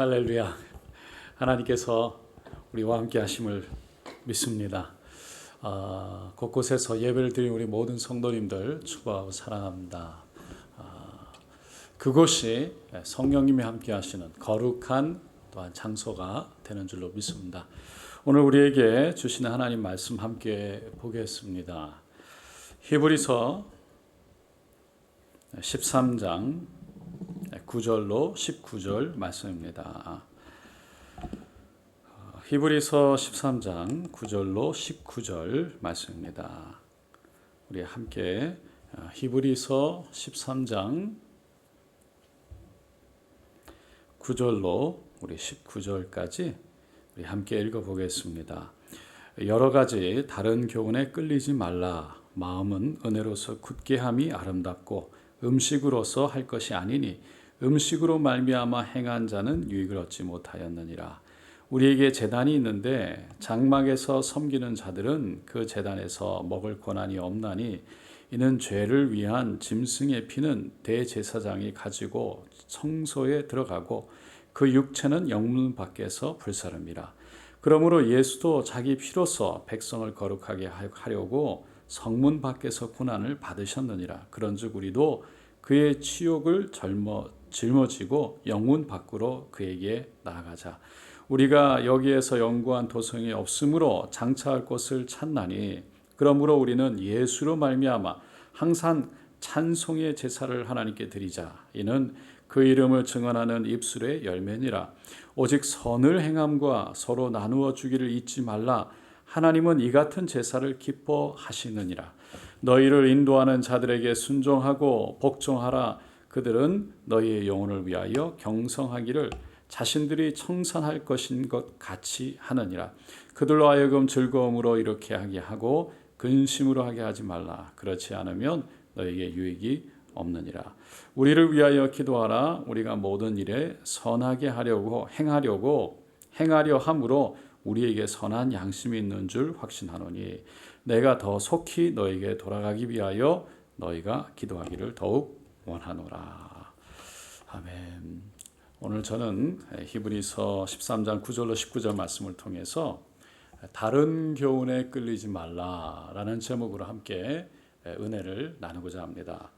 할렐루야. 하나님께서 우리와 함께 하심을 믿습니다. 아, 곳곳에서 예배를 드린 우리 모든 성도님들 축복하고 사랑합니다. 아, 그곳이 성령님이 함께 하시는 거룩한 또한 장소가 되는 줄로 믿습니다. 오늘 우리에게 주시는 하나님 말씀 함께 보겠습니다. 히브리서 13장 9절로 19절 말씀입니다. 히브리서 13장 9절로 19절 말씀입니다. 우리 함께 히브리서 13장 9절로 우리 19절까지 우리 함께 읽어 보겠습니다. 여러 가지 다른 교훈에 끌리지 말라. 마음은 은혜로서 굳게 함이 아름답고 음식으로서 할 것이 아니니 음식으로 말미암아 행한 자는 유익을 얻지 못하였느니라. 우리에게 재단이 있는데 장막에서 섬기는 자들은 그 재단에서 먹을 권한이 없나니 이는 죄를 위한 짐승의 피는 대제사장이 가지고 청소에 들어가고 그 육체는 영문 밖에서 불사름이라. 그러므로 예수도 자기 피로서 백성을 거룩하게 하려고 성문 밖에서 고난을 받으셨느니라. 그런즉 우리도 그의 치욕을 젊어 짊어지고 영문 밖으로 그에게 나아가자. 우리가 여기에서 연구한 도성이 없으므로 장차할 곳을 찾나니 그러므로 우리는 예수로 말미암아 항상 찬송의 제사를 하나님께 드리자. 이는 그 이름을 증언하는 입술의 열매니라. 오직 선을 행함과 서로 나누어 주기를 잊지 말라. 하나님은 이 같은 제사를 기뻐하시느니라. 너희를 인도하는 자들에게 순종하고 복종하라. 그들은 너희의 영혼을 위하여 경성하기를 자신들이 청산할 것인 것 같이 하느니라. 그들로 하여금 즐거움으로 이렇게 하게 하고 근심으로 하게 하지 말라. 그렇지 않으면 너에게 유익이 없느니라. 우리를 위하여 기도하라. 우리가 모든 일에 선하게 하려고 행하려고 행하려 함으로 우리에게 선한 양심이 있는 줄 확신하노니 내가 더 속히 너에게 돌아가기 위하여 너희가 기도하기를 더욱 원하노라. 아멘. 오늘 저는 히브리서 13장 9절로 19절 말씀을 통해서 다른 교훈에 끌리지 말라라는 제목으로 함께 은혜를 나누고자 합니다.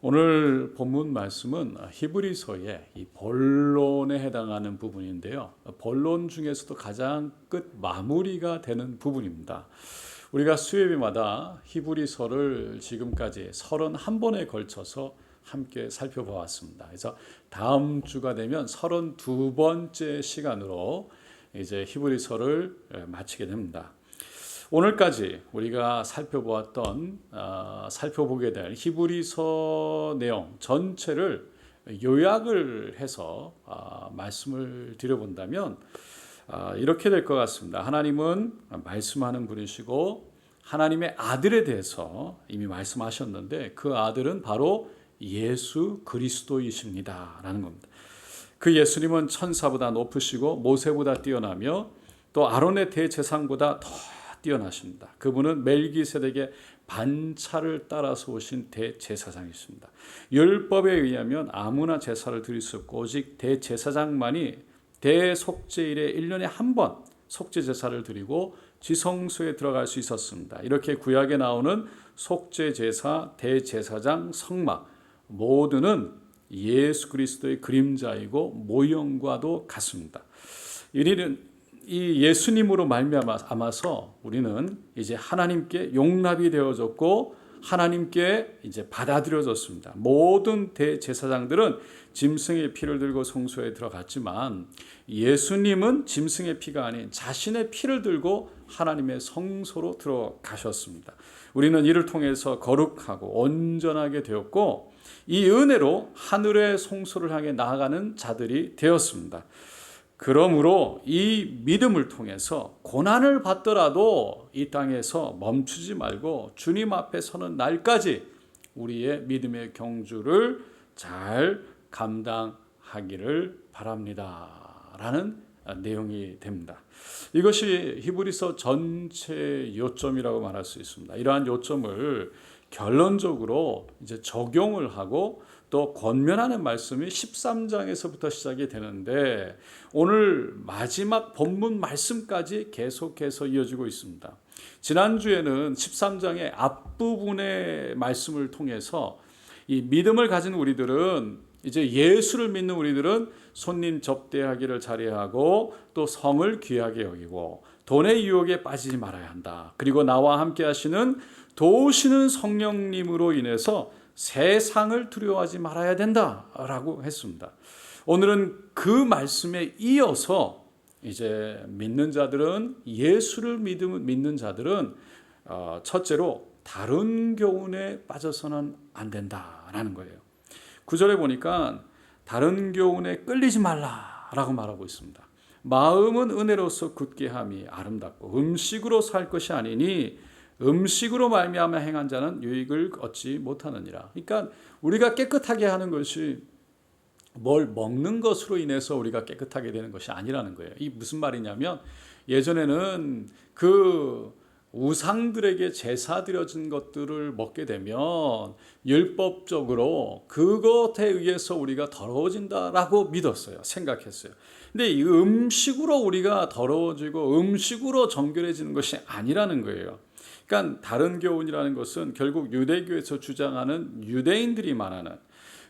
오늘 본문 말씀은 히브리서의 이 본론에 해당하는 부분인데요. 본론 중에서도 가장 끝 마무리가 되는 부분입니다. 우리가 수요일마다 히브리서를 지금까지 31번에 걸쳐서 함께 살펴보았습니다. 그래서 다음 주가 되면 32번째 시간으로 이제 히브리서를 마치게 됩니다. 오늘까지 우리가 살펴보았던 어, 살펴보게 될 히브리서 내용 전체를 요약을 해서 어, 말씀을 드려본다면 어, 이렇게 될 것 같습니다. 하나님은 말씀하는 분이시고 하나님의 아들에 대해서 이미 말씀하셨는데 그 아들은 바로 예수 그리스도이십니다 라는 겁니다. 그 예수님은 천사보다 높으시고 모세보다 뛰어나며 또 아론의 대제사장보다 더 뛰어나십니다. 그분은 멜기세덱의 반차를 따라서 오신 대제사장이십니다. 율법에 의하면 아무나 제사를 드릴 수 없고 오직 대제사장만이 대속죄일에 1년에 한 번 속죄 제사를 드리고 지성소에 들어갈 수 있었습니다. 이렇게 구약에 나오는 속죄 제사, 대제사장, 성막 모두는 예수 그리스도의 그림자이고 모형과도 같습니다. 이리는 이 예수님으로 말미암아서 우리는 이제 하나님께 용납이 되어졌고 하나님께 이제 받아들여졌습니다. 모든 대제사장들은 짐승의 피를 들고 성소에 들어갔지만 예수님은 짐승의 피가 아닌 자신의 피를 들고 하나님의 성소로 들어가셨습니다. 우리는 이를 통해서 거룩하고 온전하게 되었고 이 은혜로 하늘의 성소를 향해 나아가는 자들이 되었습니다. 그러므로 이 믿음을 통해서 고난을 받더라도 이 땅에서 멈추지 말고 주님 앞에 서는 날까지 우리의 믿음의 경주를 잘 감당하기를 바랍니다. 라는 내용이 됩니다. 이것이 히브리서 전체 요점이라고 말할 수 있습니다. 이러한 요점을 결론적으로 이제 적용을 하고 또 권면하는 말씀이 13장에서부터 시작이 되는데 오늘 마지막 본문 말씀까지 계속해서 이어지고 있습니다. 지난주에는 13장의 앞부분의 말씀을 통해서 이 믿음을 가진 우리들은 이제 예수를 믿는 우리들은 손님 접대하기를 잘해하고 또 성을 귀하게 여기고 돈의 유혹에 빠지지 말아야 한다. 그리고 나와 함께 하시는 도우시는 성령님으로 인해서 세상을 두려워하지 말아야 된다라고 했습니다. 오늘은 그 말씀에 이어서 이제 믿는 자들은 예수를 믿는 자들은 어, 첫째로 다른 교훈에 빠져서는 안 된다라는 거예요. 구절에 보니까 다른 교훈에 끌리지 말라라고 말하고 있습니다. 마음은 은혜로서 굳게 함이 아름답고 음식으로 살 것이 아니니 음식으로 말미암아 행한 자는 유익을 얻지 못하느니라. 그러니까 우리가 깨끗하게 하는 것이 뭘 먹는 것으로 인해서 우리가 깨끗하게 되는 것이 아니라는 거예요. 이 무슨 말이냐면 예전에는 그 우상들에게 제사 드려진 것들을 먹게 되면 율법적으로 그것에 의해서 우리가 더러워진다라고 믿었어요. 생각했어요. 근데 이 음식으로 우리가 더러워지고 음식으로 정결해지는 것이 아니라는 거예요. 그러니까 다른 교훈이라는 것은 결국 유대교에서 주장하는 유대인들이 말하는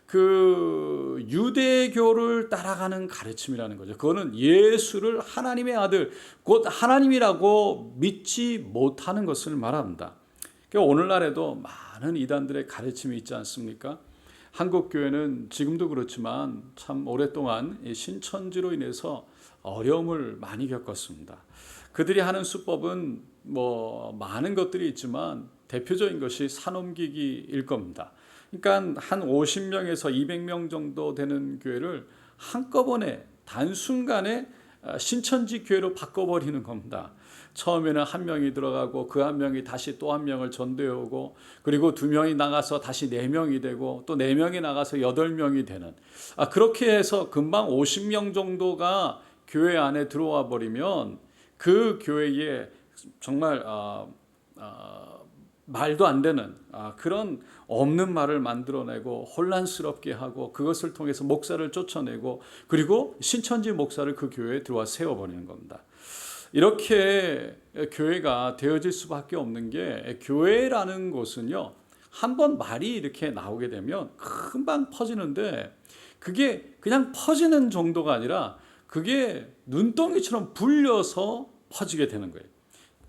그 유대교를 따라가는 가르침이라는 거죠. 그거는 예수를 하나님의 아들, 곧 하나님이라고 믿지 못하는 것을 말합니다. 그러니까 오늘날에도 많은 이단들의 가르침이 있지 않습니까? 한국 교회는 지금도 그렇지만 참 오랫동안 신천지로 인해서 어려움을 많이 겪었습니다. 그들이 하는 수법은 뭐 많은 것들이 있지만 대표적인 것이 산옮기기일 겁니다. 그러니까 한 50명에서 200명 정도 되는 교회를 한꺼번에 단순간에 신천지 교회로 바꿔버리는 겁니다. 처음에는 한 명이 들어가고 그 한 명이 다시 또 한 명을 전도해 오고 그리고 두 명이 나가서 다시 네 명이 되고 또 네 명이 나가서 여덟 명이 되는 아 그렇게 해서 금방 50명 정도가 교회 안에 들어와 버리면 그 교회에 정말 어, 어, 말도 안 되는 아, 그런 없는 말을 만들어내고 혼란스럽게 하고 그것을 통해서 목사를 쫓아내고 그리고 신천지 목사를 그 교회에 들어와 세워버리는 겁니다. 이렇게 교회가 되어질 수밖에 없는 게 교회라는 곳은요 한번 말이 이렇게 나오게 되면 금방 퍼지는데 그게 그냥 퍼지는 정도가 아니라 그게 눈덩이처럼 불려서 퍼지게 되는 거예요.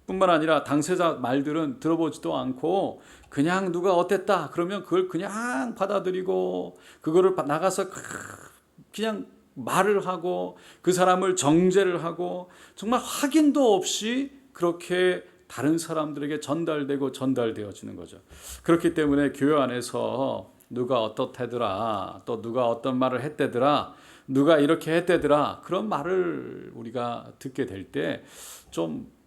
뿐만 아니라 당사자 말들은 들어보지도 않고 그냥 누가 어땠다 그러면 그걸 그냥 받아들이고 그거를 나가서 그냥 말을 하고 그 사람을 정죄를 하고 정말 확인도 없이 그렇게 다른 사람들에게 전달되고 전달되어지는 거죠. 그렇기 때문에 교회 안에서 누가 어떻대더라 또 누가 어떤 말을 했대더라 누가 이렇게 했대더라 그런 말을 우리가 듣게 될 때좀 어,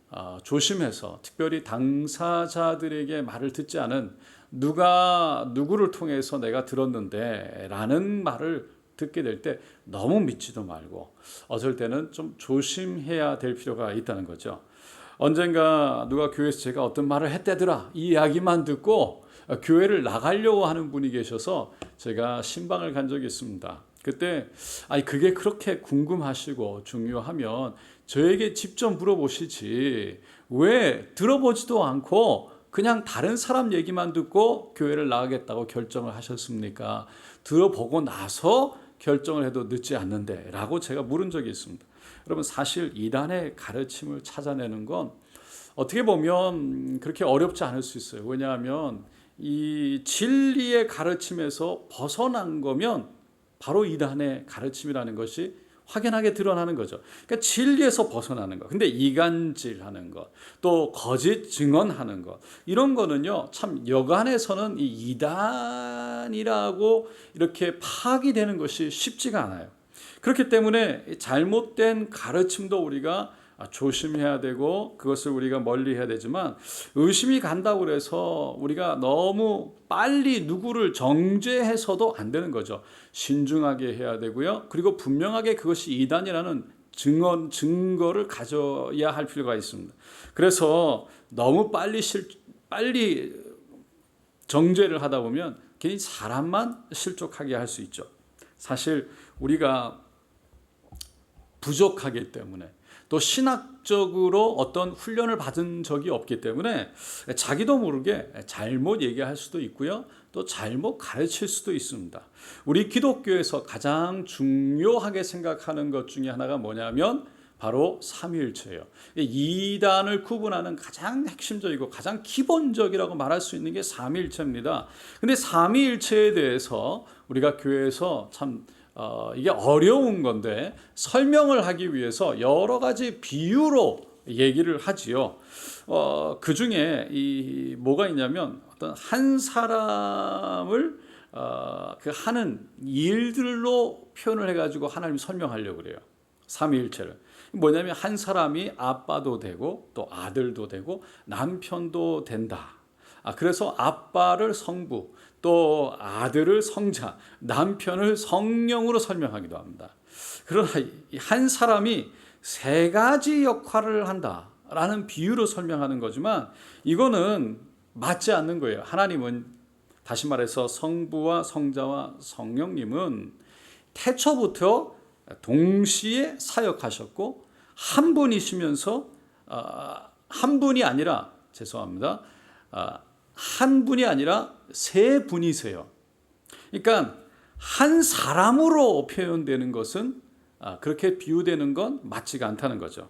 조심해서 특별히 당사자들에게 말을 듣지 않은 누가 누구를 통해서 내가 들었는데 라는 말을 듣게 될 때 너무 믿지도 말고 어쩔 때는 좀 조심해야 될 필요가 있다는 거죠. 언젠가 누가 교회에서 제가 어떤 말을 했대더라 이 이야기만 듣고 교회를 나가려고 하는 분이 계셔서 제가 신방을 간 적이 있습니다. 그때 아니 그게 그렇게 궁금하시고 중요하면 저에게 직접 물어보시지 왜 들어보지도 않고 그냥 다른 사람 얘기만 듣고 교회를 나가겠다고 결정을 하셨습니까? 들어보고 나서 결정을 해도 늦지 않는데 라고 제가 물은 적이 있습니다. 여러분 사실 이단의 가르침을 찾아내는 건 어떻게 보면 그렇게 어렵지 않을 수 있어요. 왜냐하면 이 진리의 가르침에서 벗어난 거면 바로 이단의 가르침이라는 것이 확연하게 드러나는 거죠. 그러니까 진리에서 벗어나는 것. 근데 이간질 하는 것, 또 거짓 증언하는 것, 이런 거는요, 참 여간에서는 이 이단이라고 이렇게 파악이 되는 것이 쉽지가 않아요. 그렇기 때문에 잘못된 가르침도 우리가 아, 조심해야 되고 그것을 우리가 멀리 해야 되지만 의심이 간다고 그래서 우리가 너무 빨리 누구를 정죄해서도 안 되는 거죠. 신중하게 해야 되고요. 그리고 분명하게 그것이 이단이라는 증언 증거를 가져야 할 필요가 있습니다. 그래서 너무 빨리 실 빨리 정죄를 하다 보면 괜히 사람만 실족하게 할 수 있죠. 사실 우리가 부족하기 때문에 또 신학적으로 어떤 훈련을 받은 적이 없기 때문에 자기도 모르게 잘못 얘기할 수도 있고요. 또 잘못 가르칠 수도 있습니다. 우리 기독교에서 가장 중요하게 생각하는 것 중에 하나가 뭐냐면 바로 삼위일체예요. 이단을 구분하는 가장 핵심적이고 가장 기본적이라고 말할 수 있는 게 삼위일체입니다. 근데 삼위일체에 대해서 우리가 교회에서 참 어, 이게 어려운 건데 설명을 하기 위해서 여러 가지 비유로 얘기를 하지요. 어, 그 중에 이 뭐가 있냐면 어떤 한 사람을 어, 그 하는 일들로 표현을 해가지고 하나님 설명하려고 그래요. 삼위일체를. 뭐냐면 한 사람이 아빠도 되고 또 아들도 되고 남편도 된다. 아, 그래서 아빠를 성부, 또 아들을 성자, 남편을 성령으로 설명하기도 합니다. 그러나 한 사람이 세 가지 역할을 한다라는 비유로 설명하는 거지만 이거는 맞지 않는 거예요. 하나님은 다시 말해서 성부와 성자와 성령님은 태초부터 동시에 사역하셨고 한 분이시면서 어, 한 분이 아니라 죄송합니다. 어, 한 분이 아니라 세 분이세요. 그러니까 한 사람으로 표현되는 것은 아, 그렇게 비유되는 건 맞지가 않다는 거죠.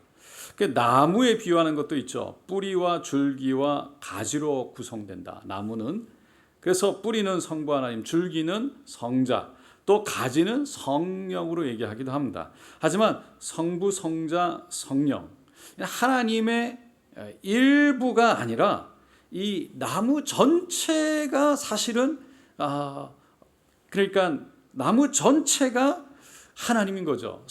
그 나무에 비유하는 것도 있죠. 뿌리와 줄기와 가지로 구성된다. 나무는 그래서 뿌리는 성부 하나님, 줄기는 성자, 또 가지는 성령으로 얘기하기도 합니다. 하지만 성부, 성자, 성령 하나님의 일부가 아니라 이 나무 전체가 사실은 아 그러니까 나무 전체가 하나님인 거죠.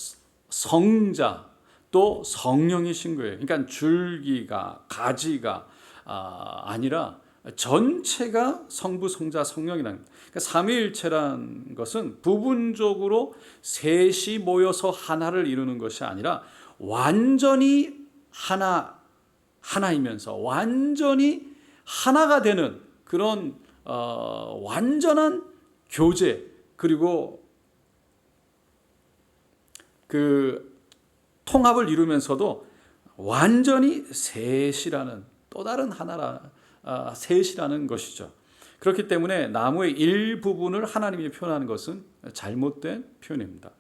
성자 또 성령이신 거예요. 그러니까 줄기가 가지가 아, 아니라 전체가 성부 성자 성령이라는 그러니까 삼위일체란 것은 부분적으로 셋이 모여서 하나를 이루는 것이 아니라 완전히 하나 하나이면서 완전히 하나가 되는 그런 어, 완전한 교제 그리고 그 통합을 이루면서도 완전히 셋이라는 또 다른 하나라 아, 셋이라는 것이죠. 그렇기 때문에 나무의 일부분을 하나님이 표현하는 것은 잘못된 표현입니다.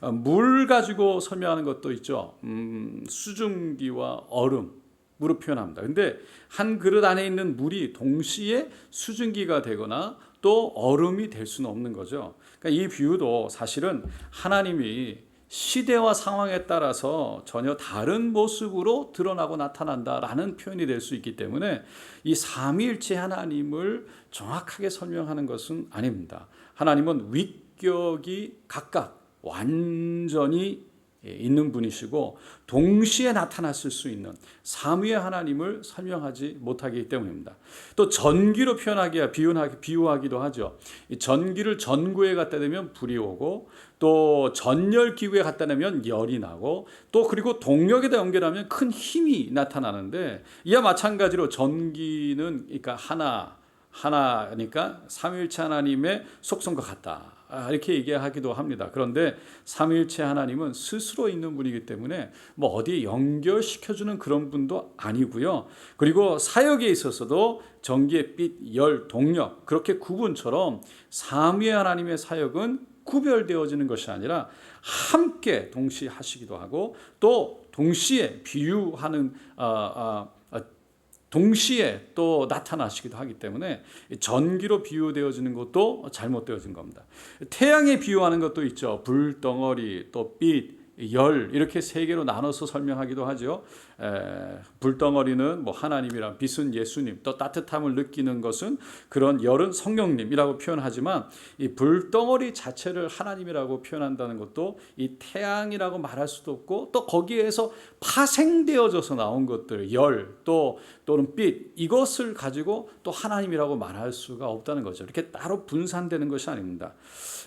어, 물 가지고 설명하는 것도 있죠. 음, 수증기와 얼음. 물로 표현합니다. 근데 한 그릇 안에 있는 물이 동시에 수증기가 되거나 또 얼음이 될 수는 없는 거죠. 그러니까 이 비유도 사실은 하나님이 시대와 상황에 따라서 전혀 다른 모습으로 드러나고 나타난다라는 표현이 될 수 있기 때문에 이 삼위일체 하나님을 정확하게 설명하는 것은 아닙니다. 하나님은 위격이 각각 완전히 있는 분이시고 동시에 나타났을 수 있는 삼위의 하나님을 설명하지 못하기 때문입니다. 또 전기로 표현하기 비유하기 비유하기도 하죠. 전기를 전구에 갖다 대면 불이 오고 또 전열 기구에 갖다 대면 열이 나고 또 그리고 동력에다 연결하면 큰 힘이 나타나는데 이와 마찬가지로 전기는 그러니까 하나 하나니까 삼위일체 하나님의 속성과 같다. 아, 이렇게 얘기하기도 합니다. 그런데 삼위일체 하나님은 스스로 있는 분이기 때문에 뭐 어디에 연결시켜주는 그런 분도 아니고요. 그리고 사역에 있어서도 전기의 빛, 열, 동력 그렇게 구분처럼 삼위 하나님의 사역은 구별되어지는 것이 아니라 함께 동시에 하시기도 하고 또 동시에 비유하는 어, 어, 동시에 또 나타나시기도 하기 때문에 전기로 비유되어지는 것도 잘못되어진 겁니다. 태양에 비유하는 것도 있죠. 불 덩어리, 또 빛, 열 이렇게 세 개로 나눠서 설명하기도 하죠. 에, 불덩어리는 뭐 하나님이랑 빛은 예수님, 또 따뜻함을 느끼는 것은 그런 열은 성령님이라고 표현하지만 이 불덩어리 자체를 하나님이라고 표현한다는 것도 이 태양이라고 말할 수도 없고 또 거기에서 파생되어져서 나온 것들 열 또 또는 빛 이것을 가지고 또 하나님이라고 말할 수가 없다는 거죠. 이렇게 따로 분산되는 것이 아닙니다.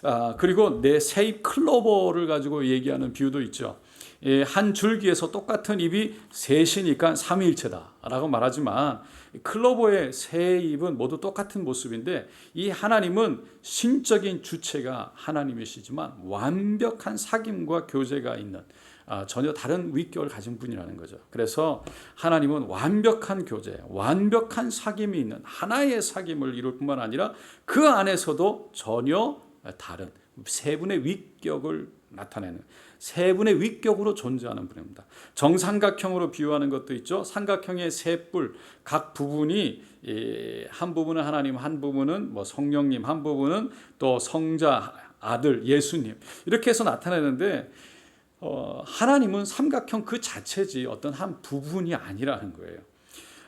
아, 그리고 내 세입 클로버를 가지고 얘기하는 비유도 있죠. 예, 한 줄기에서 똑같은 잎이 셋이니까 삼위일체다라고 말하지만 클로버의 세 잎은 모두 똑같은 모습인데 이 하나님은 신적인 주체가 하나님이시지만 완벽한 사귐과 교제가 있는 아, 전혀 다른 위격을 가진 분이라는 거죠. 그래서 하나님은 완벽한 교제, 완벽한 사귐이 있는 하나의 사귐을 이룰 뿐만 아니라 그 안에서도 전혀 다른 세 분의 위격을 나타내는 세 분의 위격으로 존재하는 분입니다. 정삼각형으로 비유하는 것도 있죠. 삼각형의 세 뿔, 각 부분이 예, 한 부분은 하나님, 한 부분은 뭐 성령님, 한 부분은 또 성자, 아들, 예수님 이렇게 해서 나타내는데 어, 하나님은 삼각형 그 자체지 어떤 한 부분이 아니라는 거예요.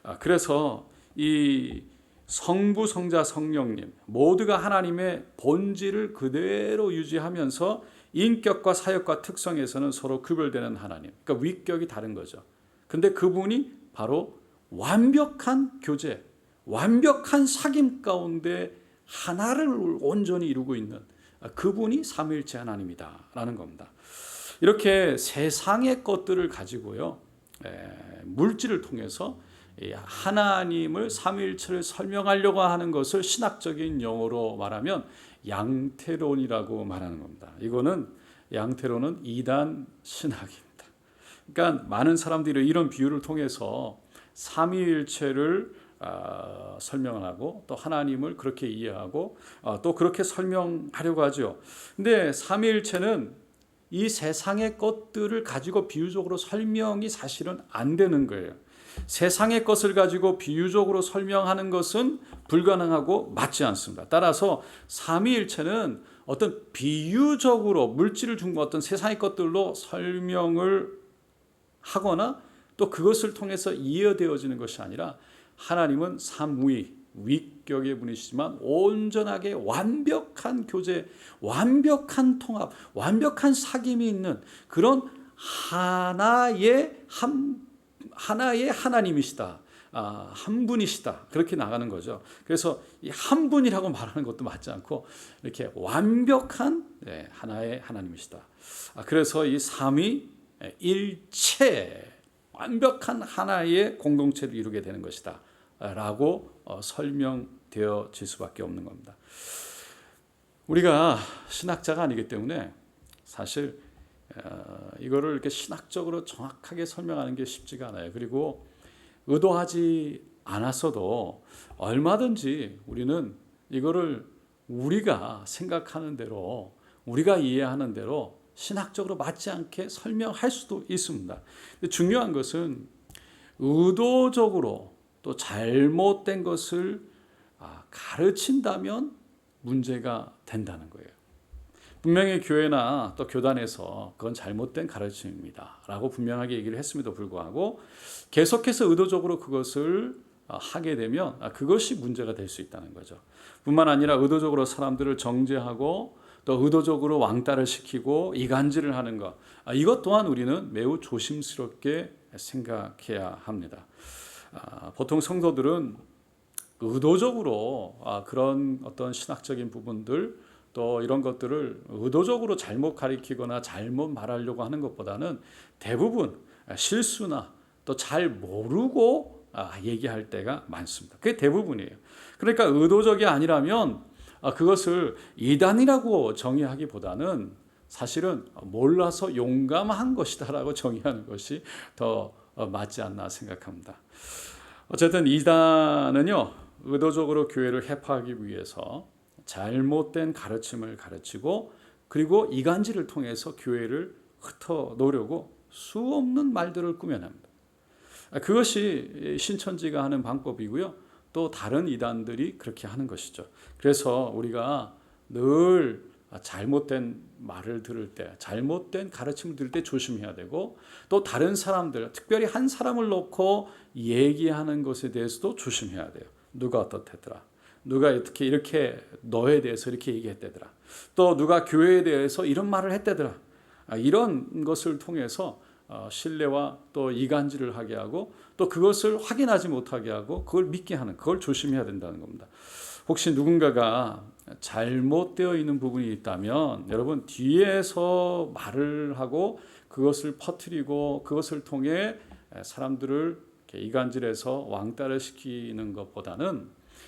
아, 그래서 이 성부, 성자, 성령님 모두가 하나님의 본질을 그대로 유지하면서 인격과 사역과 특성에서는 서로 구별되는 하나님. 그러니까 위격이 다른 거죠. 근데 그분이 바로 완벽한 교제, 완벽한 사귐 가운데 하나를 온전히 이루고 있는 그분이 삼위일체 하나님이다라는 겁니다. 이렇게 세상의 것들을 가지고요 물질을 통해서 하나님을 삼위일체를 설명하려고 하는 것을 신학적인 용어로 말하면 양태론이라고 말하는 겁니다. 이거는 양태론은 이단 신학입니다. 그러니까 많은 사람들이 이런 비유를 통해서 삼위일체를 어, 설명하고 또 하나님을 그렇게 이해하고 어, 또 그렇게 설명하려고 하죠. 근데 삼위일체는 이 세상의 것들을 가지고 비유적으로 설명이 사실은 안 되는 거예요. 세상의 것을 가지고 비유적으로 설명하는 것은 불가능하고 맞지 않습니다. 따라서 삼위일체는 어떤 비유적으로 물질을 준 어떤 세상의 것들로 설명을 하거나 또 그것을 통해서 이해되어지는 것이 아니라 하나님은 삼위 위격의 분이시지만 온전하게 완벽한 교제, 완벽한 통합, 완벽한 사귐이 있는 그런 하나의 한 하나의 하나님이시다. 아, 한 분이시다. 그렇게 나가는 거죠. 그래서 이 한 분이라고 말하는 것도 맞지 않고 이렇게 완벽한 네, 하나의 하나님이시다. 아, 그래서 이 삼위 일체 완벽한 하나의 공동체를 이루게 되는 것이다. 라고 어, 설명되어질 수밖에 없는 겁니다. 우리가 신학자가 아니기 때문에 사실 어, 이거를 이렇게 신학적으로 정확하게 설명하는 게 쉽지가 않아요. 그리고 의도하지 않았어도 얼마든지 우리는 이거를 우리가 생각하는 대로 우리가 이해하는 대로 신학적으로 맞지 않게 설명할 수도 있습니다. 중요한 것은 의도적으로 또 잘못된 것을 아, 가르친다면 문제가 된다는 거예요. 분명히 교회나 또 교단에서 그건 잘못된 가르침입니다. 라고 분명하게 얘기를 했음에도 불구하고 계속해서 의도적으로 그것을 아, 하게 되면 아, 그것이 문제가 될 수 있다는 거죠. 뿐만 아니라 의도적으로 사람들을 정죄하고 또 의도적으로 왕따를 시키고 이간질을 하는 것. 이것 또한 우리는 매우 조심스럽게 생각해야 합니다. 보통 성도들은 의도적으로 그런 어떤 신학적인 부분들 또 이런 것들을 의도적으로 잘못 가리키거나 잘못 말하려고 하는 것보다는 대부분 실수나 또 잘 모르고 아, 얘기할 때가 많습니다. 그게 대부분이에요. 그러니까 의도적이 아니라면 아, 그것을 이단이라고 정의하기보다는 사실은 몰라서 용감한 것이다라고 정의하는 것이 더 어, 맞지 않나 생각합니다. 어쨌든 이단은요 의도적으로 교회를 해파하기 위해서 잘못된 가르침을 가르치고 그리고 이간질을 통해서 교회를 흩어 놓으려고 수없는 말들을 꾸며냅니다. 그것이 신천지가 하는 방법이고요. 또 다른 이단들이 그렇게 하는 것이죠. 그래서 우리가 늘 잘못된 말을 들을 때, 잘못된 가르침을 들을 때 조심해야 되고, 또 다른 사람들, 특별히 한 사람을 놓고 얘기하는 것에 대해서도 조심해야 돼요. 누가 어떻더라. 누가 어떻게 이렇게 너에 대해서 이렇게 얘기했대더라. 또 누가 교회에 대해서 이런 말을 했대더라. 아, 이런 것을 통해서 어, 신뢰와 또 이간질을 하게 하고 또 그것을 확인하지 못하게 하고 그걸 믿게 하는 그걸 조심해야 된다는 겁니다. 혹시 누군가가 잘못되어 있는 부분이 있다면 여러분 뒤에서 말을 하고 그것을 퍼뜨리고 그것을 통해 사람들을 이간질해서 왕따를 시키는 것보다는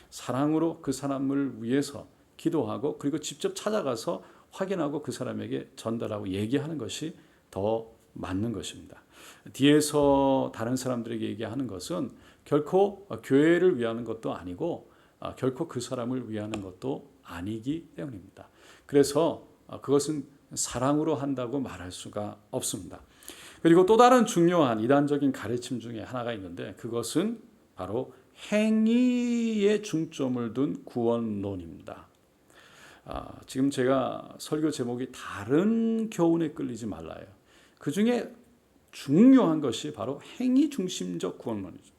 사랑으로 그 사람을 위해서 기도하고 그리고 직접 찾아가서 확인하고 그 사람에게 전달하고 얘기하는 것이 더 맞는 것입니다. 뒤에서 다른 사람들에게 얘기하는 것은 결코 교회를 위하는 것도 아니고 아, 결코 그 사람을 위하는 것도 아니기 때문입니다. 그래서 아, 그것은 사랑으로 한다고 말할 수가 없습니다. 그리고 또 다른 중요한 이단적인 가르침 중에 하나가 있는데 그것은 바로 행위에 중점을 둔 구원론입니다. 아, 지금 제가 설교 제목이 다른 교훈에 끌리지 말라요. 그 중에 중요한 것이 바로 행위 중심적 구원론이죠.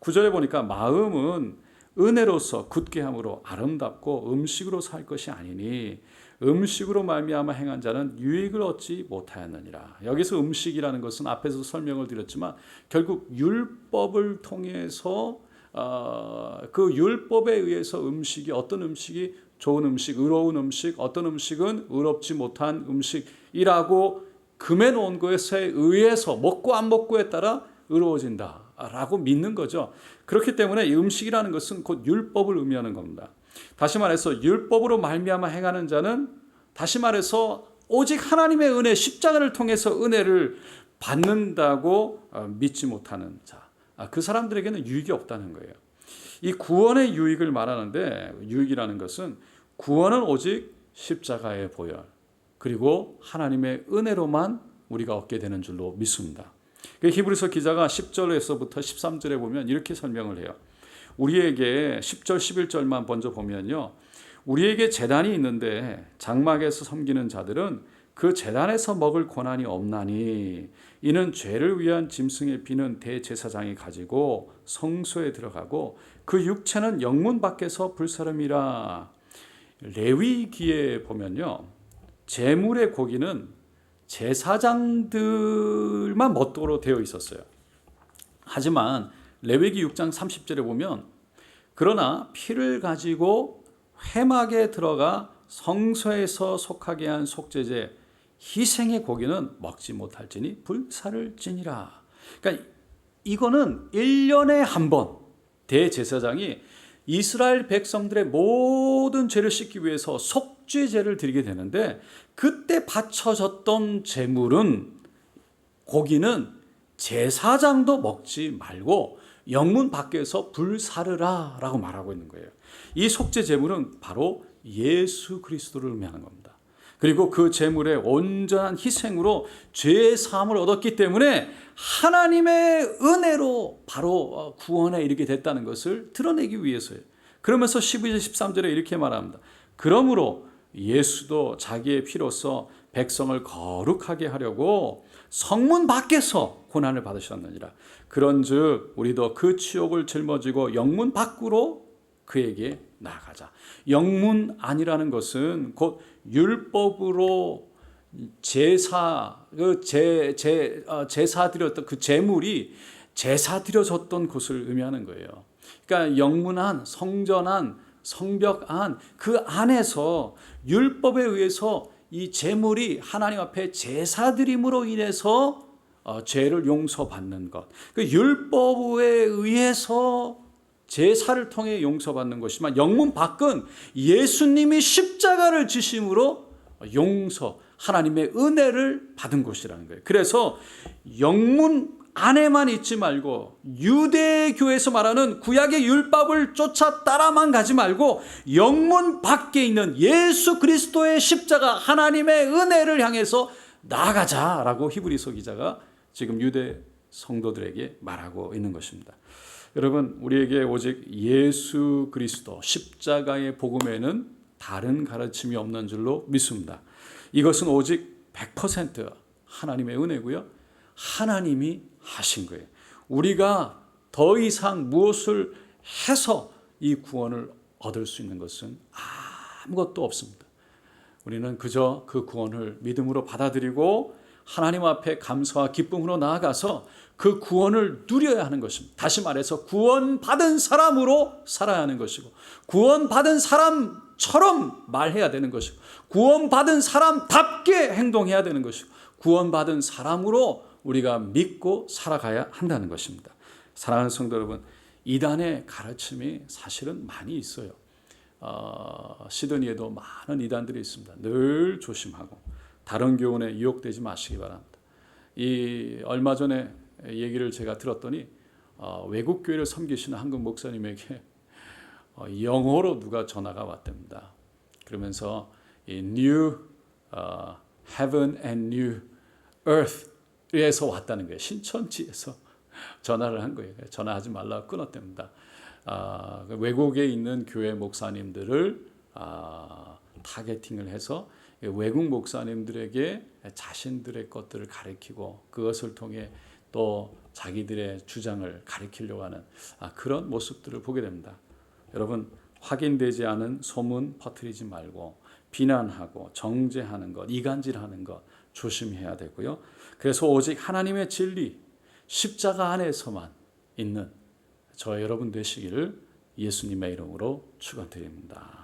구절에 보니까 마음은 은혜로서 굳게 함으로 아름답고 음식으로 살 것이 아니니 음식으로 말미암아 행한 자는 유익을 얻지 못하였느니라. 여기서 음식이라는 것은 앞에서 설명을 드렸지만 결국 율법을 통해서 어, 그 율법에 의해서 음식이 어떤 음식이 좋은 음식, 의로운 음식, 어떤 음식은 의롭지 못한 음식이라고 금해 놓은 것에 의해서 먹고 안 먹고에 따라 의로워진다라고 믿는 거죠. 그렇기 때문에 이 음식이라는 것은 곧 율법을 의미하는 겁니다. 다시 말해서 율법으로 말미암아 행하는 자는 다시 말해서 오직 하나님의 은혜 십자가를 통해서 은혜를 받는다고 어, 믿지 못하는 자. 아, 그 사람들에게는 유익이 없다는 거예요. 이 구원의 유익을 말하는데 유익이라는 것은 구원은 오직 십자가의 보혈 그리고 하나님의 은혜로만 우리가 얻게 되는 줄로 믿습니다. 그 히브리서 기자가 10절에서부터 13절에 보면 이렇게 설명을 해요. 우리에게 10절 11절만 먼저 보면요. 우리에게 재단이 있는데 장막에서 섬기는 자들은 그 재단에서 먹을 권한이 없나니 이는 죄를 위한 짐승의 피는 대제사장이 가지고 성소에 들어가고 그 육체는 영문 밖에서 불사름이라 레위기에 보면요 제물의 고기는 제사장들만 먹도록 되어 있었어요. 하지만 레위기 6장 30절에 보면 그러나 피를 가지고 회막에 들어가 성소에서 속하게 한 속죄제 희생의 고기는 먹지 못할지니 불사를 지니라. 그러니까 이거는 1년에 한 번 대제사장이 이스라엘 백성들의 모든 죄를 씻기 위해서 속죄제를 드리게 되는데 그때 바쳐졌던 제물은 고기는 제사장도 먹지 말고 영문 밖에서 불사르라 라고 말하고 있는 거예요. 이 속죄 제물은 바로 예수 그리스도를 의미하는 겁니다. 그리고 그 제물의 온전한 희생으로 죄의 사함을 얻었기 때문에 하나님의 은혜로 바로 구원에 이르게 됐다는 것을 드러내기 위해서예요. 그러면서 12절 13절에 이렇게 말합니다. 그러므로 예수도 자기의 피로서 백성을 거룩하게 하려고 성문 밖에서 고난을 받으셨느니라. 그런즉 우리도 그 치욕을 짊어지고 영문 밖으로 그에게 나아가자. 영문 아니라는 것은 곧 율법으로 제사 그제제 어, 제사 드렸던 그 제물이 제사 드려졌던 곳을 의미하는 거예요. 그러니까 영문 안, 성전 안, 성벽 안 그 안에서 율법에 의해서 이 제물이 하나님 앞에 제사 드림으로 인해서 어, 죄를 용서받는 것. 그 율법에 의해서 제사를 통해 용서받는 것이지만 영문 밖은 예수님이 십자가를 지심으로 용서, 하나님의 은혜를 받은 것이라는 거예요. 그래서 영문 안에만 있지 말고 유대교에서 말하는 구약의 율법을 쫓아 따라만 가지 말고 영문 밖에 있는 예수 그리스도의 십자가 하나님의 은혜를 향해서 나아가자라고 히브리서 기자가 지금 유대 성도들에게 말하고 있는 것입니다. 여러분, 우리에게 오직 예수 그리스도 십자가의 복음에는 다른 가르침이 없는 줄로 믿습니다. 이것은 오직 100% 하나님의 은혜고요. 하나님이 하신 거예요. 우리가 더 이상 무엇을 해서 이 구원을 얻을 수 있는 것은 아무것도 없습니다. 우리는 그저 그 구원을 믿음으로 받아들이고 하나님 앞에 감사와 기쁨으로 나아가서 그 구원을 누려야 하는 것입니다. 다시 말해서 구원받은 사람으로 살아야 하는 것이고, 구원받은 사람처럼 말해야 되는 것이고, 구원받은 사람답게 행동해야 되는 것이고, 구원받은 사람으로 우리가 믿고 살아가야 한다는 것입니다. 사랑하는 성도 여러분, 이단의 가르침이 사실은 많이 있어요. 어, 시드니에도 많은 이단들이 있습니다. 늘 조심하고 다른 교훈에 유혹되지 마시기 바랍니다. 이 얼마 전에 얘기를 제가 들었더니 어, 외국 교회를 섬기시는 한국 목사님에게 어, 영어로 누가 전화가 왔답니다. 그러면서 이 New 어, Heaven and New Earth에서 왔다는 거예요. 신천지에서 전화를 한 거예요. 전화하지 말라고 끊었답니다. 아, 그 외국에 있는 교회 목사님들을 아, 타겟팅을 해서 외국 목사님들에게 자신들의 것들을 가리키고 그것을 통해 또 자기들의 주장을 가리키려고 하는 아, 그런 모습들을 보게 됩니다. 여러분 확인되지 않은 소문 퍼뜨리지 말고 비난하고 정죄하는 것, 이간질하는 것 조심해야 되고요. 그래서 오직 하나님의 진리, 십자가 안에서만 있는 저 여러분 되시기를 예수님의 이름으로 축원드립니다.